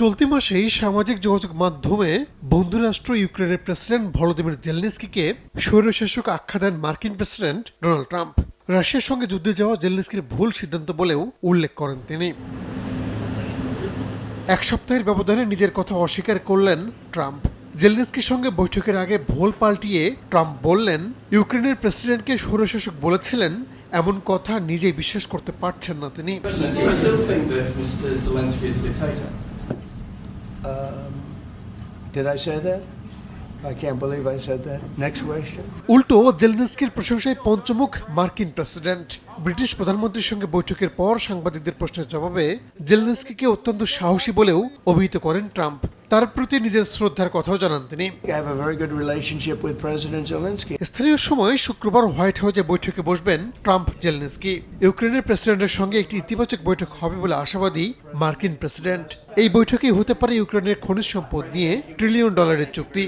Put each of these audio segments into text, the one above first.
চলতি মাসেই সামাজিক যোগাযোগ মাধ্যমে বন্ধুরাষ্ট্র ইউক্রেনের প্রেসিডেন্ট ভলোদিমির জেলনিস্কিকে স্বৈরশাসক আখ্যা দেন মার্কিন প্রেসিডেন্ট ডোনাল্ড ট্রাম্প। রাশিয়ার সঙ্গে যুদ্ধে যাওয়া জেলনিস্কির ভুল সিদ্ধান্ত বলেও উল্লেখ করেন তিনি। এক সপ্তাহের ব্যবধানে নিজের কথা অস্বীকার করলেন ট্রাম্প। জেলনেস্কির সঙ্গে বৈঠকের আগে ভোল পাল্টিয়ে ট্রাম্প বললেন, ইউক্রেনের প্রেসিডেন্টকে স্বৈরশাসক বলেছিলেন, এমন কথা নিজেই বিশ্বাস করতে পারছেন না তিনি। Did I say that? I can't believe I said that. Next question. উল্টো, জেলেনস্কির প্রশংসায় পঞ্চমুখ মার্কিন প্রেসিডেন্ট ব্রিটিশ প্রধানমন্ত্রীর সঙ্গে বৈঠকের পর সাংবাদিকদের প্রশ্নের জবাবে জেলেনস্কিকে অত্যন্ত সাহসী বলেও অভিহিত করেন ট্রাম্প তার প্রতি নিজের শ্রদ্ধার কথাও জানান তিনি. স্থানীয় সময় শুক্রবার হোয়াইট হাউসে বৈঠকে বসবেন ট্রাম্প জেলনেস্কি। ইউক্রেনের প্রেসিডেন্টের সঙ্গে একটি ইতিবাচক বৈঠক হবে বলে আশাবাদী মার্কিন প্রেসিডেন্ট। এই বৈঠকে হতে পারে ইউক্রেনের খনিজ সম্পদ নিয়ে ট্রিলিয়ন ডলারের চুক্তি।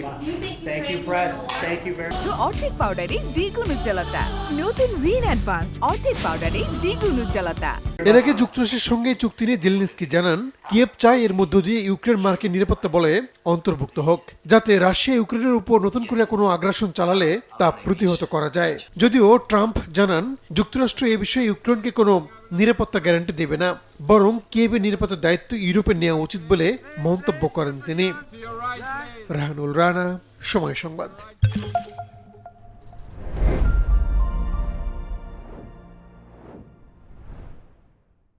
অর্ধেক পাউডারে দ্বিগুণ উজ্জ্বলতা। নতুন রিন অ্যাডভান্সড অর্ধেক পাউডারে দ্বিগুণ উজ্জ্বলতা। এর আগে যুক্তরাষ্ট্রের সঙ্গে চুক্তি নিয়ে জেলনেস্কি জানান কিয়েভ চায় এর মধ্য দিয়ে ইউক্রেন মার্কিন নিরাপত্তা বলে অন্তর্ভুক্ত হোক। যাতে রাশিয়া ইউক্রেনের উপর নতুন করে কোনো আগ্রাসন চালালে তা প্রতিহত করা যায়। যদিও ট্রাম্প জানান, যুক্তরাষ্ট্র এ বিষয়ে ইউক্রেনকে কোনো নিরাপত্তা গ্যারান্টি দেবে না, বরং কিয়েভের নিরাপত্তার দায়িত্ব ইউরোপে নেওয়া উচিত বলে মন্তব্য করেন তিনি। রাহানুল রানা, সময় সংবাদ।